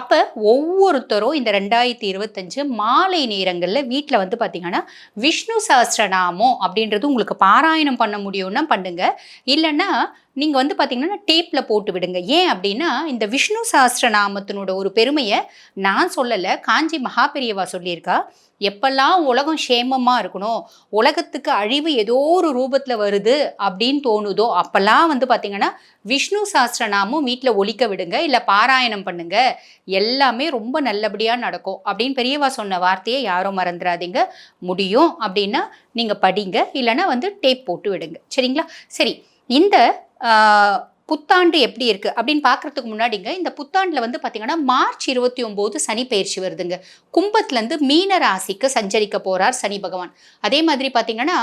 அப்போ ஒவ்வொருத்தரும் இந்த ரெண்டாயிரத்தி இருபத்தஞ்சு மாலை நேரங்களில் வீட்டில் வந்து பார்த்தீங்கன்னா விஷ்ணு சஹஸ்ரநாமம் அப்படின்றது உங்களுக்கு பாராயணம் பண்ண முடியும்னா பண்ணுங்க. இல்லைன்னா நீங்கள் வந்து பார்த்தீங்கன்னா டேப்பில் போட்டு விடுங்க. ஏன் அப்படின்னா இந்த விஷ்ணு சஹஸ்ரநாமத்தினோட ஒரு பெருமையை நான் சொல்லலை காஞ்சி மகாபெரியவா சொல்லியிருக்கா எப்பெல்லாம் உலகம் சேமமாக இருக்கணும் உலகத்துக்கு அழிவு ஏதோ ஒரு ரூபத்தில் வருது அப்படின்னு தோணுதோ அப்போல்லாம் வந்து பார்த்தீங்கன்னா விஷ்ணு சஹஸ்ரநாமம் வீட்டில் ஒழிக்க விடுங்க இல்லை பாராயணம் பண்ணுங்க. எல்லாமே ரொம்ப நல்லபடியாக நடக்கும் அப்படின்னு பெரியவா சொன்ன வார்த்தையை யாரும் மறந்துடாதீங்க. முடியும் அப்படின்னா நீங்கள் படிங்க இல்லைன்னா வந்து டேப் போட்டு விடுங்க. சரிங்களா? சரி இந்த புத்தாண்டு எப்படி இருக்குது அப்படின்னு பார்க்கறதுக்கு முன்னாடிங்க இந்த புத்தாண்டில் வந்து பார்த்திங்கன்னா மார்ச் இருபத்தி ஒம்போது சனி பயிற்சி வருதுங்க. கும்பத்துலேருந்து மீன ராசிக்கு சஞ்சரிக்க போகிறார் சனி பகவான். அதே மாதிரி பார்த்திங்கன்னா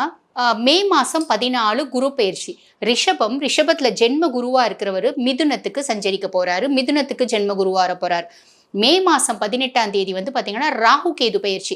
மே மாதம் பதினாலு குரு பயிற்சி. ரிஷபம் ரிஷபத்தில் ஜென்ம குருவாக இருக்கிறவர் மிதுனத்துக்கு சஞ்சரிக்க போகிறாரு மிதுனத்துக்கு ஜென்ம குருவாக போகிறார் மே மாதம் பதினெட்டாம் தேதி வந்து பார்த்தீங்கன்னா ராகு கேது பயிற்சி.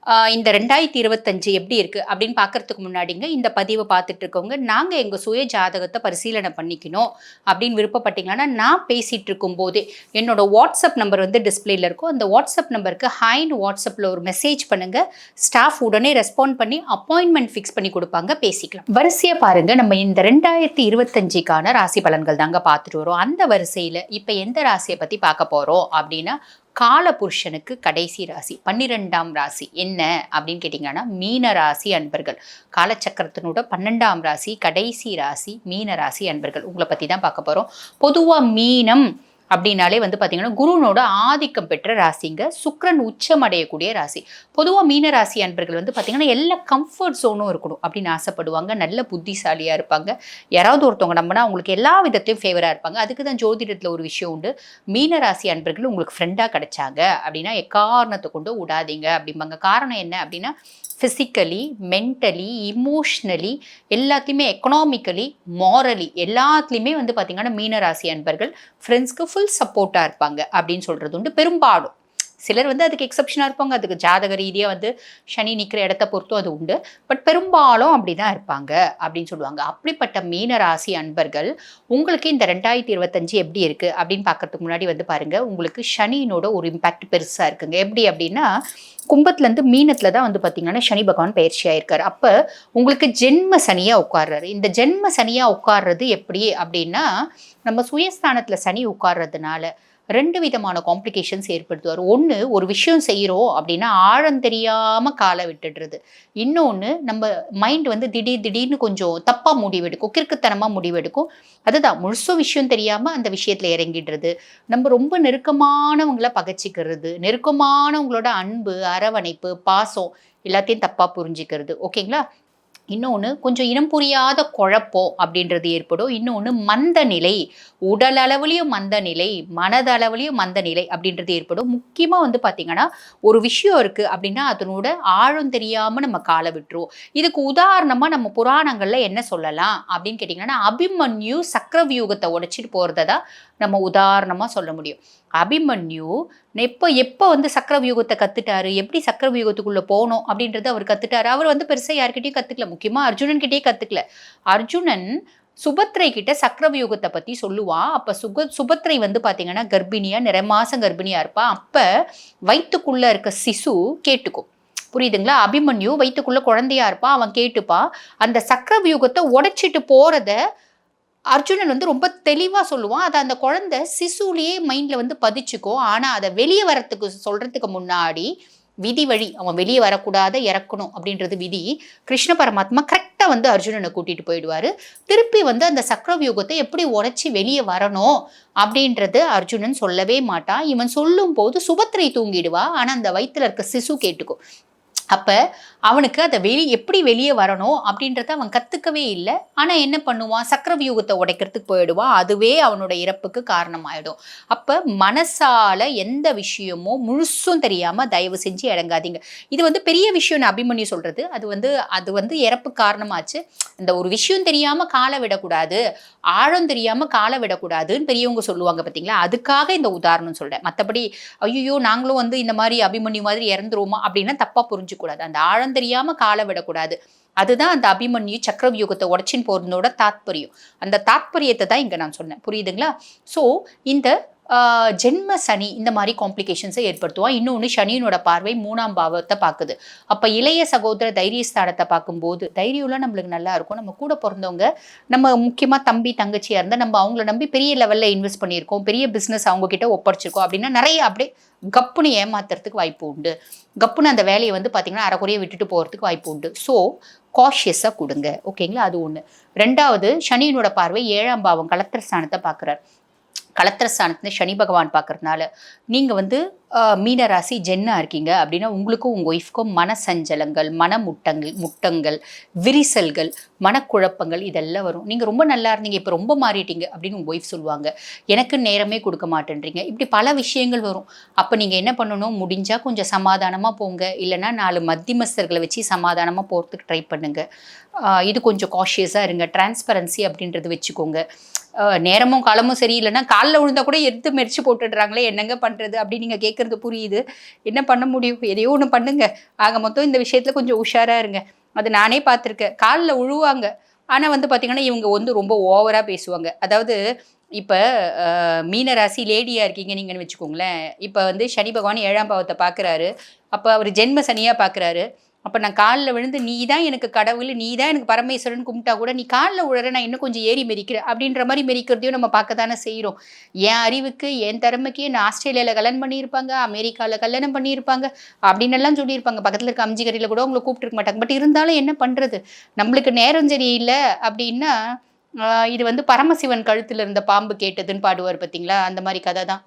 இந்த ரெண்டாயிரத்தி இருபத்தஞ்சு எப்படி இருக்குது அப்படின்னு பார்க்கறதுக்கு முன்னாடிங்க இந்த பதிவை பார்த்துட்டு இருக்கவங்க நாங்கள் எங்கள் சுய ஜாதகத்தை பரிசீலனை பண்ணிக்கணும் அப்படின்னு விருப்பப்பட்டீங்கன்னா நான் பேசிகிட்டு இருக்கும்போதே என்னோட வாட்ஸ்அப் நம்பர் வந்து டிஸ்பிளேல இருக்கும். அந்த வாட்ஸ்அப் நம்பருக்கு ஹைன்னு வாட்ஸ்அப்பில் ஒரு மெசேஜ் பண்ணுங்கள் ஸ்டாஃப் உடனே ரெஸ்பாண்ட் பண்ணி அப்பாயின்மெண்ட் ஃபிக்ஸ் பண்ணி கொடுப்பாங்க பேசிக்கலாம். வரிசையாக பாருங்கள் நம்ம இந்த ரெண்டாயிரத்தி இருபத்தஞ்சுக்கான ராசி பலன்கள் தாங்க பார்த்துட்டு வரோம். அந்த வரிசையில் இப்போ எந்த ராசியை பற்றி பார்க்க போகிறோம் அப்படின்னா கால புருஷனுக்கு கடைசி ராசி பன்னிரெண்டாம் ராசி. என்ன என்ன அப்படின்னு கேட்டிங்கன்னா மீன ராசி அன்பர்கள். காலச்சக்கரத்தினோட பன்னெண்டாம் ராசி கடைசி ராசி மீன ராசி அன்பர்கள். உங்களை பற்றி தான் பார்க்க போகிறோம் பொதுவாக மீனம் அப்படின்னாலே வந்து பார்த்தீங்கன்னா குருனோட ஆதிக்கம் பெற்ற ராசிங்க. சுக்ரன் உச்சம் அடையக்கூடிய ராசி. பொதுவாக மீன ராசி அன்பர்கள் வந்து பார்த்தீங்கன்னா எல்லா கம்ஃபர்ட் ஜோனும் இருக்கணும் அப்படின்னு ஆசைப்படுவாங்க. நல்ல புத்திசாலியாக இருப்பாங்க. யாராவது ஒருத்தவங்க நம்பினா அவங்களுக்கு எல்லா விதத்தையும் ஃபேவராக இருப்பாங்க. அதுக்கு தான் ஜோதிடத்தில் ஒரு விஷயம் உண்டு. மீன ராசி அன்பர்கள் உங்களுக்கு ஃப்ரெண்டாக கிடைச்சாங்க அப்படின்னா எக்காரணத்தை கொண்டு விடாதீங்க. அப்படிம்பாங்க. காரணம் என்ன அப்படின்னா ஃபிசிக்கலி மென்டலி இமோஷ்னலி எல்லாத்தையுமே எக்கனாமிக்கலி மாரலி எல்லாத்துலேயுமே வந்து பார்த்திங்கன்னா மீனராசி அன்பர்கள் ஃப்ரெண்ட்ஸ்க்கு ஃபுல் சப்போர்ட்டாக இருப்பாங்க அப்படின்னு சொல்கிறது உண்டு. பெரும்பாலும் சிலர் வந்து அதுக்கு எக்ஸப்ஷனாக இருப்பாங்க. அதுக்கு ஜாதக ரீதியாக வந்து சனி நிற்கிற இடத்த பொறுத்தும் அது உண்டு. பட் பெரும்பாலும் அப்படி தான் இருப்பாங்க அப்படின்னு சொல்லுவாங்க. அப்படிப்பட்ட மீன ராசி அன்பர்கள் உங்களுக்கு இந்த ரெண்டாயிரத்தி இருபத்தஞ்சு எப்படி இருக்குது அப்படின்னு பார்க்கறதுக்கு முன்னாடி வந்து பாருங்கள் உங்களுக்கு சனியினோட ஒரு இம்பேக்ட் பெருசாக இருக்குங்க. எப்படி அப்படின்னா கும்பத்துலேருந்து மீனத்தில் தான் வந்து பார்த்தீங்கன்னா சனி பகவான் பயிற்சி ஆயிருக்காரு. அப்போ உங்களுக்கு ஜென்ம சனியாக உட்கார்றாரு. இந்த ஜென்ம சனியாக உட்கார்றது எப்படி அப்படின்னா நம்ம சுயஸ்தானத்தில் சனி உட்கார்றதுனால ரெண்டு விதமான காம்ப்ளிகேஷன்ஸ் ஏற்படுத்துவார். ஒன்று ஒரு விஷயம் செய்கிறோம் அப்படின்னா ஆழம் தெரியாமல் காலை விட்டுடுறது. இன்னொன்று நம்ம மைண்ட் வந்து திடீர் திடீர்னு கொஞ்சம் தப்பாக முடிவெடுக்கும் கிறுக்குத்தனமாக முடிவெடுக்கும். அதுதான் முழுசும் விஷயம் தெரியாமல் அந்த விஷயத்தில் இறங்கிடுறது. நம்ம ரொம்ப நெருக்கமானவங்களை பகைச்சிக்கிறது நெருக்கமானவங்களோட அன்பு அரவணைப்பு பாசம் எல்லாத்தையும் தப்பாக புரிஞ்சுக்கிறது. ஓகேங்களா? இன்னொன்று கொஞ்சம் இனம் புரியாத குழப்பம் அப்படின்றது ஏற்படும். இன்னொன்று மந்த நிலை உடல் அளவுலேயும் மந்த நிலை மனதளவுலேயும் மந்த நிலை அப்படின்றது ஏற்படும். முக்கியமாக வந்து பார்த்திங்கன்னா ஒரு விஷயம் இருக்குது அப்படின்னா அதனோட ஆழம் தெரியாமல் நம்ம காலை விட்டுருவோம். இதுக்கு உதாரணமாக நம்ம புராணங்களில் என்ன சொல்லலாம் அப்படின்னு கேட்டிங்கன்னா அபிமன்யு சக்கரவியூகத்தை உடைச்சிட்டு போகிறத நம்ம உதாரணமாக சொல்ல முடியும். அபிமன்யு எப்போ எப்போ வந்து சக்கரவியூகத்தை கற்றுட்டாரு எப்படி சக்கரவியூகத்துக்குள்ளே போகணும் அப்படின்றத அவர் கற்றுட்டாரு அவர் வந்து பெருசாக யார்கிட்டயும் கற்றுக்கல முக்கியமாக அர்ஜுனன் கிட்டே கற்றுக்கல அர்ஜுனன் சுபத்ரை கிட்ட சக்கரவியூகத்தை பற்றி சொல்லுவான் அப்போ சுக சுபத்ரை வந்து பார்த்தீங்கன்னா கர்ப்பிணியாக நிறைய மாதம் கர்ப்பிணியாக இருப்பா. அப்போ வயிற்றுக்குள்ளே இருக்க சிசு கேட்டுக்கும். புரியுதுங்களா? அபிமன்யு வயிற்றுக்குள்ள குழந்தையா இருப்பான் அவன் கேட்டுப்பான் அந்த சக்கரவியூகத்தை உடைச்சிட்டு போகிறத அர்ஜுனன் வந்து ரொம்ப தெளிவாக சொல்லுவான் அதை அந்த குழந்தை சிசுலேயே மைண்டில் வந்து பதிச்சுக்கும். ஆனால் அதை வெளியே வரத்துக்கு சொல்கிறதுக்கு முன்னாடி விதி வழி அவன் வெளியே வரக்கூடாத இறக்கணும் அப்படின்றது விதி கிருஷ்ண பரமாத்மா கரெக்டாக வந்து அர்ஜுனனை கூட்டிகிட்டு போயிடுவார். திருப்பி வந்து அந்த சக்கரவியூகத்தை எப்படி உரைச்சி வெளியே வரணும் அப்படின்றது அர்ஜுனன் சொல்லவே மாட்டான். இவன் சொல்லும் போது சுபத்திரை தூங்கிடுவா. ஆனால் அந்த வயிற்றுல இருக்க சிசு கேட்டுக்கும். அப்போ அவனுக்கு அதை வெளி எப்படி வெளியே வரணும் அப்படின்றத அவன் கற்றுக்கவே இல்லை. ஆனால் என்ன பண்ணுவான்? சக்கரவியூகத்தை உடைக்கிறதுக்கு போயிடுவான் அதுவே அவனோட இறப்புக்கு காரணமாயிடும். அப்போ மனசால எந்த விஷயமோ முழுசும் தெரியாமல் தயவு செஞ்சு இறங்காதீங்க. இது வந்து பெரிய விஷயம் அபிமன்யு சொல்கிறது அது வந்து அது வந்து இறப்பு காரணமாச்சு. இந்த ஒரு விஷயம் தெரியாமல் காலை விடக்கூடாது ஆழம் தெரியாமல் காலை விடக்கூடாதுன்னு பெரியவங்க சொல்லுவாங்க பார்த்தீங்களா அதுக்காக இந்த உதாரணம் சொல்கிறேன் மற்றபடி ஐயோ நாங்களும் வந்து இந்த மாதிரி அபிமன்யு மாதிரி இறந்துருவோமா அப்படின்னா தப்பாக புரிஞ்சுக்கூடாது அந்த ஆழம் தெரியாம காலை விடக்கூடாது. அதுதான் அந்த அபிமன்யு சக்கரவியூகத்தை உடச்சின் போறதோட தாத்பரியம். அந்த தாத்பரியத்தை தான் இங்க நான் சொன்னேன். புரியுதுங்களா? ஸோ இந்த ஜென்ம சனி இந்த மாதிரி காம்ப்ளிகேஷன்ஸை ஏற்படுத்துவான். இன்னொன்று சனியினோட பார்வை மூணாம் பாவத்தை பார்க்குது. அப்போ இளைய சகோதர தைரியஸ்தானத்தை பார்க்கும்போது தைரியம்லாம் நம்மளுக்கு நல்லா இருக்கும். நம்ம கூட பிறந்தவங்க நம்ம முக்கியமாக தம்பி தங்கச்சியாக இருந்தால் நம்ம அவங்கள நம்பி பெரிய லெவலில் இன்வெஸ்ட் பண்ணியிருக்கோம். பெரிய பிஸ்னஸ் அவங்கக்கிட்ட ஒப்படைச்சிருக்கோம் அப்படின்னா நிறைய அப்படியே கப்புன்னு ஏமாத்துறதுக்கு வாய்ப்பு உண்டு. கப்புன்னு அந்த வேலையை வந்து பார்த்தீங்கன்னா அரைக்குறைய விட்டுட்டு போகிறதுக்கு வாய்ப்பு உண்டு. ஸோ காஷியஸாக கொடுங்க. ஓகேங்களா அது ஒன்று ரெண்டாவது சனியினோட பார்வை ஏழாம் பாவம் கலத்திர ஸ்தானத்தை பார்க்குறார். கலத்திர ஸ்தானத்துல சனி பகவான் பார்க்கறதுனால நீங்கள் வந்து மீனராசி மீன ராசி இருக்கீங்க அப்படின்னா உங்களுக்கும் உங்கள் ஒய்ஃப்க்கும் மன சஞ்சலங்கள் மன முட்டங்கள் முட்டங்கள் விரிசல்கள் மனக்குழப்பங்கள் இதெல்லாம் வரும். நீங்கள் ரொம்ப நல்லா இருந்தீங்க இப்போ ரொம்ப மாறிட்டீங்க அப்படின்னு உங்கள் ஒய்ஃப் சொல்லுவாங்க. எனக்கு நேரமே கொடுக்க மாட்டேன்றீங்க. இப்படி பல விஷயங்கள் வரும். அப்போ நீங்கள் என்ன பண்ணணும்? முடிஞ்சால் கொஞ்சம் சமாதானமாக போங்க. இல்லைன்னா நாலு மத்தியமஸ்தர்களை வச்சு சமாதானமாக போகிறதுக்கு ட்ரை பண்ணுங்கள் இது கொஞ்சம் காஷியஸாக இருங்க. டிரான்ஸ்பரன்சி அப்படின்றது வச்சுக்கோங்க. நேரமும் காலமும் சரியில்லைன்னா காலில் விழுந்தா கூட எடுத்து மெரிச்சு போட்டுடுறாங்களே என்னங்க பண்ணுறது அப்படின்னு நீங்கள் கேட்குறது புரியுது. என்ன பண்ண முடியும்? எதையோ ஒன்று பண்ணுங்க. ஆக மொத்தம் இந்த விஷயத்தில் கொஞ்சம் உஷாராக இருங்க. அது நானே பார்த்துருக்கேன் காலில் உழுவாங்க. ஆனால் வந்து பார்த்திங்கன்னா இவங்க வந்து ரொம்ப ஓவராக பேசுவாங்க. அதாவது இப்போ மீனராசி லேடியாக இருக்கீங்க நீங்கன்னு வச்சுக்கோங்களேன். இப்போ வந்து சனி பகவான் ஏழாம் பாவத்தை பார்க்குறாரு அப்போ அவர் ஜென்ம சனியாக பார்க்குறாரு அப்போ நான் காலில் விழுந்து நீ தான் எனக்கு கடவுள் நீ தான் எனக்கு பரமேஸ்வரன் கும்பிட்டா கூட நீ காலில் உழற நான் இன்னும் கொஞ்சம் ஏறி மெரிக்கிறேன் அப்படின்ற மாதிரி மெரிக்கிறதையும் நம்ம பார்க்க தானே செய்கிறோம் என் அறிவுக்கு என் திறமைக்கு நான் ஆஸ்திரேலியாவில் கல்யாணம் பண்ணியிருப்பாங்க அமெரிக்காவில் கல்யாணம் பண்ணியிருப்பாங்க அப்படின்னு எல்லாம் சொல்லியிருப்பாங்க. பக்கத்தில் இருக்க அம்ஜிகரியில் கூட உங்களை கூப்பிட்டுருக்க மாட்டாங்க. பட் இருந்தாலும் என்ன பண்ணுறது நம்மளுக்கு நேரம் சரியில்லை அப்படின்னா இது வந்து பரமசிவன் கழுத்தில் இருந்த பாம்பு கேட்டதுன்னு பாடுவார் பார்த்தீங்களா அந்த மாதிரி கதை தான்.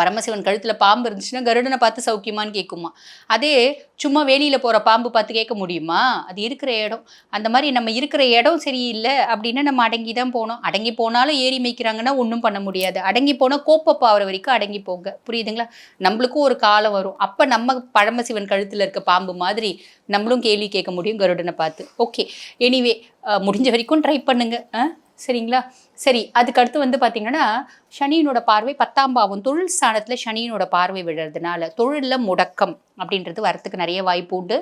பரமசிவன் கழுத்தில் பாம்பு இருந்துச்சுன்னா கருடனை பார்த்து சௌக்கியமான்னு கேட்குமா அதே சும்மா வெளியில் போகிற பாம்பு பார்த்து கேட்க முடியுமா? அது இருக்கிற இடம். அந்த மாதிரி நம்ம இருக்கிற இடம் சரியில்லை அப்படின்னா நம்ம அடங்கி தான் போனோம் அடங்கி போனாலும் ஏறி மேய்க்கிறாங்கன்னா ஒன்றும் பண்ண முடியாது. அடங்கி போனால் கோப்பப்பாகிற வரைக்கும் அடங்கி போங்க. புரியுதுங்களா? நம்மளுக்கும் ஒரு காலம் வரும். அப்போ நம்ம பழமசிவன் கழுத்தில் இருக்க பாம்பு மாதிரி நம்மளும் கேள்வி கேட்க முடியும் கருடனை பார்த்து. ஓகே எனிவே முடிஞ்ச வரைக்கும் ட்ரை பண்ணுங்கள் ஆ சரிங்களா? சரி அதுக்கடுத்து வந்து பார்த்தீங்கன்னா சனியினோட பார்வை பத்தாம் பாவம் தொழில் ஸ்தானத்தில் சனியினோட பார்வை விழுறதுனால தொழிலில் முடக்கம் அப்படின்றது வரத்துக்கு நிறைய வாய்ப்பு உண்டு.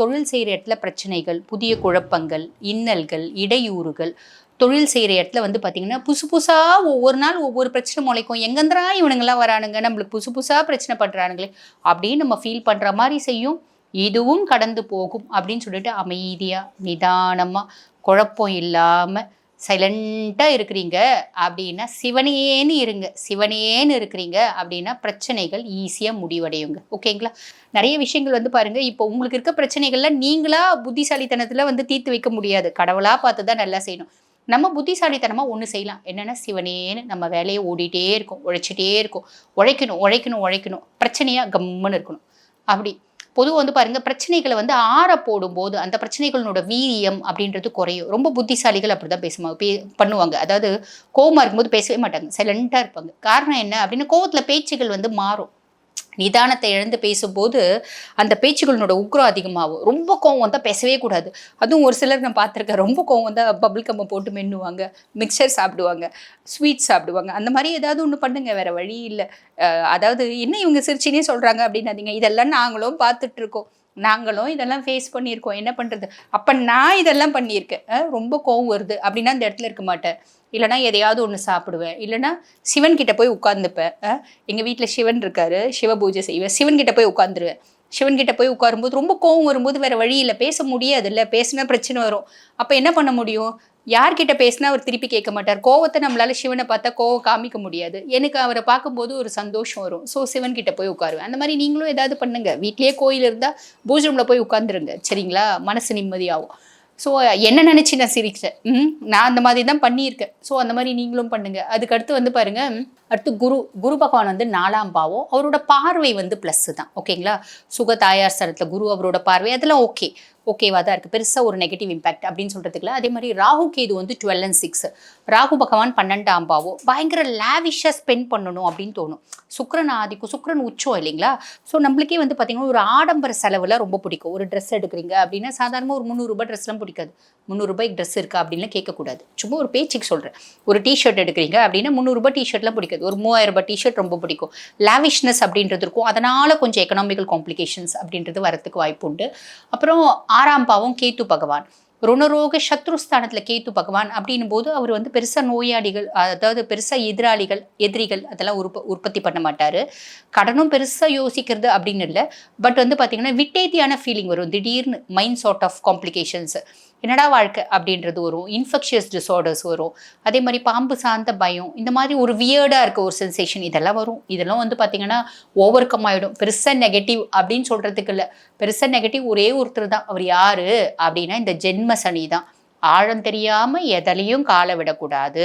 தொழில் செய்கிற இடத்துல பிரச்சனைகள் புதிய குழப்பங்கள் இன்னல்கள் இடையூறுகள் தொழில் செய்கிற இடத்துல வந்து பார்த்திங்கன்னா புதுசு புதுசாக ஒவ்வொரு நாள் ஒவ்வொரு பிரச்சனை முளைக்கும். எங்கேந்திரா இவனுங்கெல்லாம் வரானுங்க நம்மளுக்கு புதுசு புதுசாக பிரச்சனை பண்ணுறானுங்களே அப்படின்னு நம்ம ஃபீல் பண்ணுற மாதிரி செய்யும். இதுவும் கடந்து போகும் அப்படின்னு சொல்லிட்டு அமைதியாக நிதானமாக குழப்பம் இல்லாமல் சைலண்ட்டாக இருக்கிறீங்க அப்படின்னா சிவனேன்னு இருங்க. சிவனேன்னு இருக்கிறீங்க அப்படின்னா பிரச்சனைகள் ஈஸியாக முடிவடையுங்க. ஓகேங்களா? நிறைய விஷயங்கள் வந்து பாருங்கள் இப்போ உங்களுக்கு இருக்க பிரச்சனைகள்லாம் நீங்களாக புத்திசாலித்தனத்தில் வந்து தீர்த்து வைக்க முடியாது. கடவுளாக பார்த்து தான் நல்லா செய்யணும். நம்ம புத்திசாலித்தனமாக ஒன்று செய்யலாம். என்னென்னா சிவனேன்னு நம்ம வேலையை ஓடிட்டே இருக்கும். உழைச்சிட்டே இருக்கும். உழைக்கணும் உழைக்கணும் உழைக்கணும். பிரச்சனையாக கம்முன்னு இருக்கணும். அப்படி. பொதுவாக வந்து பாருங்க பிரச்சனைகளை வந்து ஆற போடும்போது அந்த பிரச்சனைகளோட வீரியம் அப்படின்றது குறையும். ரொம்ப புத்திசாலிகள் அப்படிதான் பேசுவாங்க பே பண்ணுவாங்க. அதாவது கோவமா இருக்கும்போது பேசவே மாட்டாங்க. சைலண்டாக இருப்பாங்க. காரணம் என்ன அப்படின்னா கோவத்தில் பேச்சுகள் வந்து மாறும். நிதானத்தை இழந்து பேசும்போது அந்த பேச்சுகளோட உக்ரம் அதிகமாகும். ரொம்ப கோவம் வந்தால் பேசவே கூடாது. அதுவும் ஒரு சிலர் நான் பார்த்துருக்கேன் ரொம்ப கோவம் வந்தால் பபுள் கம்மை போட்டு மென்னுவாங்க மிக்சர் சாப்பிடுவாங்க ஸ்வீட் சாப்பிடுவாங்க. அந்த மாதிரி ஏதாவது ஒன்று பண்ணுங்க வேற வழி இல்லை. அதாவது என்ன இவங்க சிரிச்சினே சொல்கிறாங்க அப்படின்னாதீங்க. இதெல்லாம் நாங்களும் பார்த்துட்டு இருக்கோம். நாங்களும் இதெல்லாம் ஃபேஸ் பண்ணியிருக்கோம். என்ன பண்ணுறது அப்போ நான் இதெல்லாம் பண்ணியிருக்கேன். ரொம்ப கோவம் வருது. அப்படின்னா அந்த இடத்துல இருக்க மாட்டேன். இல்லைனா எதையாவது ஒன்று சாப்பிடுவேன். இல்லைனா சிவன்கிட்ட போய் உட்காந்துப்பேன் எங்கள் வீட்டில் சிவன் இருக்காரு. சிவ பூஜை செய்வேன். சிவன்கிட்ட போய் உட்காந்துருவேன் சிவன்கிட்ட போய் உட்காரும்போது ரொம்ப கோவம் வரும்போது வேறு வழி இல்லை. பேச முடியாது இல்லை பேசினா பிரச்சனை வரும். அப்போ என்ன பண்ண முடியும்? யார்கிட்ட பேசினா அவர் திருப்பி கேட்க மாட்டார். கோவத்தை நம்மளால சிவனை பார்த்தா கோவம் காமிக்க முடியாது. எனக்கு அவரை பார்க்கும்போது ஒரு சந்தோஷம் வரும். ஸோ சிவன் கிட்ட போய் உட்காருவேன். அந்த மாதிரி நீங்களும் ஏதாவது பண்ணுங்க. வீட்லேயே கோயில் இருந்தால் பூஜை ரூமில் போய் உட்காந்துருங்க சரிங்களா? மனசு நிம்மதியாகும். ஸோ என்ன நினச்சி நான் சிரிச்சேன் ம்? நான் அந்த மாதிரி தான் பண்ணியிருக்கேன். ஸோ அந்த மாதிரி நீங்களும் பண்ணுங்க. அதுக்கடுத்து வந்து பாருங்கள் அடுத்து குரு குரு பகவான் வந்து நாலாம் பாவம். அவரோட பார்வை வந்து ப்ளஸ்ஸு தான். ஓகேங்களா சுக தாயார் சரத்தில் குரு அவரோட பார்வை அதெல்லாம் ஓகே ஓகேவா தான் இருக்குது பெருசாக ஒரு நெகட்டிவ் இம்பாக்ட் அப்படின்னு சொல்கிறதுக்குல அதே மாதிரி ராகு கேது வந்து டுவெல் அண்ட் சிக்ஸ் ராகு பகவான் பன்னெண்டாம் பாவம். பயங்கர லேவிஷாக ஸ்பெண்ட் பண்ணணும் அப்படின்னு தோணும். சுக்ரன் ஆதிக்கும் சுக்ரன் உச்சம் இல்லைங்களா? ஸோ நம்மளுக்கே வந்து பார்த்தீங்கன்னா ஒரு ஆடம்பர செலவில் ரொம்ப பிடிக்கும். ஒரு ட்ரெஸ் எடுக்கிறீங்க அப்படின்னா சாதாரணமாக ஒரு முந்நூறுரூபா ட்ரெஸ்லாம் பிடிக்காது. முந்நூறுரூபாய்க்கு ட்ரெஸ் இருக்கா அப்படின்னு கேட்கக்கூடாது. சும்மா ஒரு பேச்சுக்கு சொல்கிறேன் ஒரு டிஷர்ட் எடுக்கிறீங்க அப்படின்னா முந்நூறுரூபா டிஷர்ட்லாம் பிடிக்காது. ஒரு மூவாயிரம் ரூபாய் டிஷர்ட் ரொம்ப பிடிக்கும். லாவிஷ்னஸ் அப்படின்றது இருக்கும். அதனால் கொஞ்சம் எக்கனாமிக்கல் காம்ப்ளிகேஷன்ஸ் அப்படின்றது வரத்துக்கு வாய்ப்பு உண்டு. அப்புறம் ஆறாம் பாவம் கேத்து பகவான். ருணரோக சத்ருஸ்தானத்தில் கேத்து பகவான் அப்படின்னும் போது அவர் வந்து பெருசாக நோயாளிகள் அதாவது பெருசாக எதிராளிகள் எதிரிகள் அதெல்லாம் உற்ப உற்பத்தி பண்ண மாட்டார். கடனும் பெருசாக யோசிக்கிறது அப்படின்னு இல்லை. பட் வந்து பார்த்திங்கன்னா விட்டேதியான ஃபீலிங் வரும். திடீர்னு மைண்ட் சார்ட் ஆஃப் காம்ப்ளிகேஷன்ஸ் என்னடா வாழ்க்கை அப்படின்றது வரும். இன்ஃபெக்ஷியஸ் டிசார்டர்ஸ் வரும். அதே மாதிரி பாம்பு சார்ந்த பயம் இந்த மாதிரி ஒரு வியர்டாக இருக்க ஒரு சென்சேஷன் இதெல்லாம் வரும். இதெல்லாம் வந்து பார்த்திங்கன்னா ஓவர் கம் ஆகிடும் பெருசாக நெகட்டிவ் அப்படின்னு சொல்கிறதுக்கு இல்லை. பெருசாக நெகட்டிவ் ஒரே ஒருத்தர் தான். அவர் யார் அப்படின்னா இந்த ஜென்ம சனி தான் ஆழம் தெரியாமல் எதிலையும் காலை விடக்கூடாது.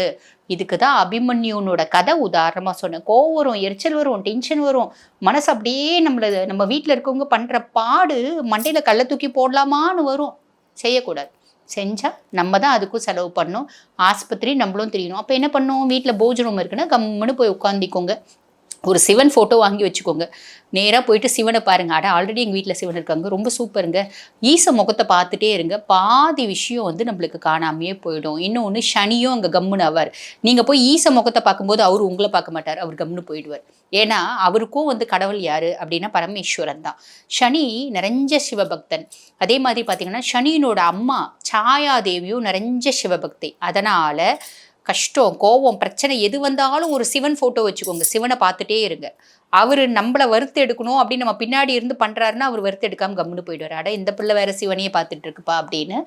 இதுக்கு தான் அபிமன்யுனோட கதை உதாரணமாக சொன்னேன். கோவம் வரும் எரிச்சல் வரும் டென்ஷன் வரும். மனசு அப்படியே நம்மள நம்ம வீட்டில் இருக்கவங்க பண்ணுற பாடு மண்டையில் கல்லை தூக்கி போடலாமான்னு வரும். செய்யக்கூடாது. செஞ்சால் நம்ம தான் அதுக்கும் செலவு பண்ணணும். ஆஸ்பத்திரி நம்மளும் தெரியணும். அப்போ என்ன பண்ணோம் வீட்டில் போஜனம் இருக்குன்னா கம்முன்னு போய் உட்காந்திக்கோங்க ஒரு சிவன் ஃபோட்டோ வாங்கி வச்சுக்கோங்க. நேராக போயிட்டு சிவனை பாருங்க. அட ஆல்ரெடி எங்கள் வீட்டில் சிவன் இருக்காங்க. ரொம்ப சூப்பருங்க ஈச முகத்தை பார்த்துட்டே இருங்க. பாதி விஷயம் வந்து நம்மளுக்கு காணாமையே போயிடும். இன்னொன்று சனியும் அங்கே கம்முன்னு ஆவார். நீங்கள் போய் ஈச முகத்தை பார்க்கும்போது அவர் உங்களை பார்க்க மாட்டார். அவர் கம்முன்னு போயிடுவார். ஏன்னா அவருக்கும் வந்து கடவுள் யார் அப்படின்னா பரமேஸ்வரன் தான். சனி நிறைஞ்ச சிவபக்தன். அதே மாதிரி பார்த்தீங்கன்னா சனியினோட அம்மா சாயாதேவியும் நிறைஞ்ச சிவபக்தி. அதனால் கஷ்டம் கோபம் பிரச்சனை எது வந்தாலும் ஒரு சிவன் ஃபோட்டோ வச்சுக்கோங்க. சிவனை பார்த்துட்டே இருங்க. அவர் நம்மளை வறுத்து எடுக்கணும் அப்படின்னு நம்ம பின்னாடி இருந்து பண்ணுறாருன்னா அவர் வறுத்து எடுக்காமல் கம்முன்னு போயிடுவார். அட இந்த பிள்ளை வேற சிவனையே பார்த்துட்டு இருக்குப்பா அப்படின்னு.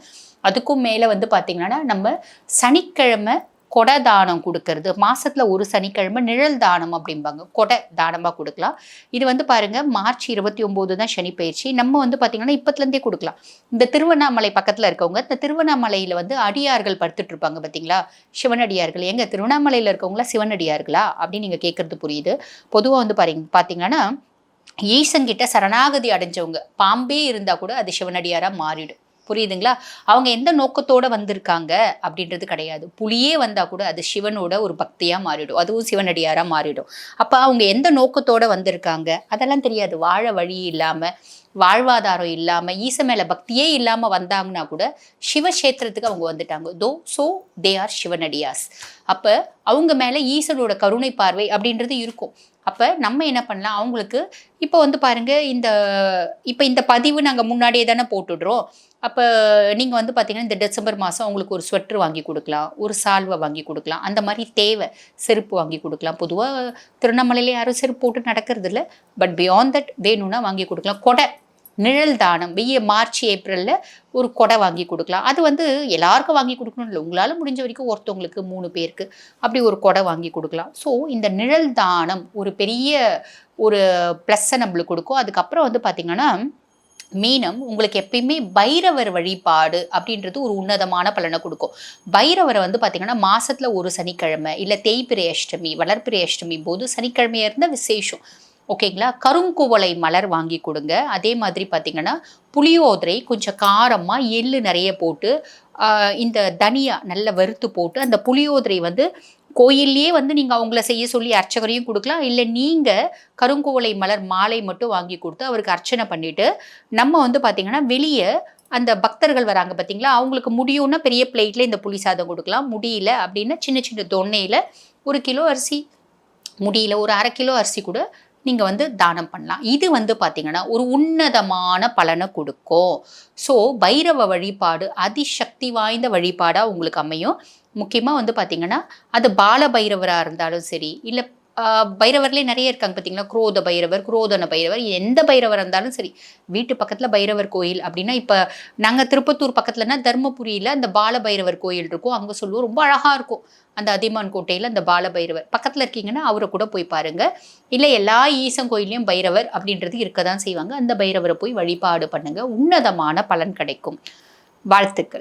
அதுக்கும் மேலே வந்து பார்த்திங்கன்னா நம்ம சனிக்கிழமை கொடை தானம் கொடுக்கறது. மாசத்துல ஒரு சனிக்கிழமை நிழல் தானம் அப்படிம்பாங்க. கொடை தானமாக கொடுக்கலாம். இது வந்து பாருங்க மார்ச் இருபத்தி ஒம்போது தான் சனி பயிற்சி. நம்ம வந்து பார்த்திங்கன்னா இப்போத்துலேருந்தே கொடுக்கலாம். இந்த திருவண்ணாமலை பக்கத்தில் இருக்கவங்க இந்த திருவண்ணாமலையில் வந்து அடியார்கள் படுத்துட்டு இருப்பாங்க பார்த்தீங்களா சிவனடியார்கள். எங்க? திருவண்ணாமலையில் இருக்கவங்களா சிவனடியார்களா? அப்படின்னு நீங்கள் கேட்குறது புரியுது. பொதுவாக வந்து பாருங்க பார்த்தீங்கன்னா ஈசங்கிட்ட சரணாகதி அடைஞ்சவங்க பாம்பே இருந்தால் கூட அது சிவனடியாராக மாறிடும். புரியுதுங்களா? அவங்க எந்த நோக்கத்தோட வந்திருக்காங்க அப்படின்றது கிடையாது. புலியே வந்தால் கூட அது சிவனோட ஒரு பக்தியாக மாறிடும். அதுவும் சிவனடியாராக மாறிடும். அப்போ அவங்க எந்த நோக்கத்தோட வந்திருக்காங்க? அதெல்லாம் தெரியாது. வாழ வழி இல்லாமல் வாழ்வாதாரம் இல்லாமல் ஈச மேலே பக்தியே இல்லாமல் வந்தாங்கன்னா கூட சிவக்ஷேத்திரத்துக்கு அவங்க வந்துட்டாங்க. தோ சோ தே ஆர் சிவனடியாஸ். அப்போ அவங்க மேலே ஈசனோட கருணை பார்வை அப்படின்றது இருக்கும். அப்போ நம்ம என்ன பண்ணலாம்? அவங்களுக்கு இப்போ வந்து பாருங்க இந்த இப்போ இந்த பதிவு நாங்கள் முன்னாடியே தானே போட்டுடுறோம். அப்போ நீங்கள் வந்து பார்த்தீங்கன்னா இந்த டிசம்பர் மாதம் அவங்களுக்கு ஒரு ஸ்வெட்டர் வாங்கி கொடுக்கலாம் ஒரு சால்வை வாங்கி கொடுக்கலாம் அந்த மாதிரி தேவை. செருப்பு வாங்கி கொடுக்கலாம். பொதுவாக திருவண்ணாமலையில் யாரும் செருப்பு போட்டு நடக்கிறது இல்லை பட் பியாண்ட் தட் வேணும்னா வாங்கி கொடுக்கலாம். கொடை நிழல் தானம் வெய்ய மார்ச் ஏப்ரலில் ஒரு கொடை வாங்கி கொடுக்கலாம். அது வந்து எல்லாருக்கும் வாங்கி கொடுக்கணும் இல்லை உங்களால் முடிஞ்ச வரைக்கும் ஒருத்தவங்களுக்கு மூணு பேருக்கு அப்படி ஒரு கொடை வாங்கி கொடுக்கலாம். ஸோ இந்த நிழல் தானம் ஒரு பெரிய ஒரு ப்ளஸ்ஸை நம்மளுக்கு கொடுக்கும். அதுக்கப்புறம் வந்து பார்த்திங்கன்னா மீனம் உங்களுக்கு எப்பயுமே பைரவர் வழிபாடு அப்படின்றது ஒரு உன்னதமான பலனை கொடுக்கும். பைரவரை வந்து பார்த்திங்கன்னா மாதத்தில் ஒரு சனிக்கிழமை இல்லை தேய்பிரை அஷ்டமி வளர்ப்பிரை அஷ்டமி போது சனிக்கிழமையாக இருந்த விசேஷம். ஓகேங்களா? கருங்குவளை மலர் வாங்கி கொடுங்க. அதே மாதிரி பார்த்தீங்கன்னா புளியோதரை கொஞ்சம் காரமாக எள்ளு நிறைய போட்டு இந்த தனியா நல்ல வறுத்து போட்டு அந்த புளியோதரை வந்து கோயில்லையே வந்து நீங்கள் அவங்கள செய்ய சொல்லி அர்ச்சகரையும் கொடுக்கலாம். இல்லை நீங்கள் கருங்குவளை மலர் மாலை மட்டும் வாங்கி கொடுத்து அவருக்கு அர்ச்சனை பண்ணிவிட்டு நம்ம வந்து பார்த்திங்கன்னா வெளியே அந்த பக்தர்கள் வராங்க பார்த்தீங்களா அவங்களுக்கு முடியும்னா பெரிய பிளேட்டில் இந்த புளி சாதம் கொடுக்கலாம். முடியல அப்படின்னா சின்ன சின்ன தொன்னையில் ஒரு கிலோ அரிசி முடியல ஒரு அரை கிலோ அரிசி கூட நீங்கள் வந்து தானம் பண்ணலாம். இது வந்து பார்த்திங்கன்னா ஒரு உன்னதமான பலனை கொடுக்கும். ஸோ பைரவ வழிபாடு அதிசக்தி வாய்ந்த வழிபாடாக உங்களுக்கு அமையும். முக்கியமாக வந்து பார்த்திங்கன்னா அது பால பைரவராக இருந்தாலும் சரி இல்லை பைரவர்லேயே நிறைய இருக்காங்க பார்த்தீங்களா குரோத பைரவர் குரோதன பைரவர் எந்த பைரவர் இருந்தாலும் சரி வீட்டு பக்கத்தில் பைரவர் கோயில் அப்படின்னா இப்போ நாங்கள் திருப்பத்தூர் பக்கத்துலனா தர்மபுரியில் அந்த பால பைரவர் கோயில் இருக்கும். அங்கே சொல்லுவோம் ரொம்ப அழகாக இருக்கும். அந்த அதிமான் கோட்டையில் அந்த பால பைரவர் பக்கத்தில் இருக்கீங்கன்னா அவரை கூட போய் பாருங்கள் இல்லை எல்லா ஈசன் கோயிலையும் பைரவர் அப்படின்றது இருக்க தான் செய்வாங்க. அந்த பைரவரை போய் வழிபாடு பண்ணுங்கள் உன்னதமான பலன் கிடைக்கும். வாழ்த்துக்கள்.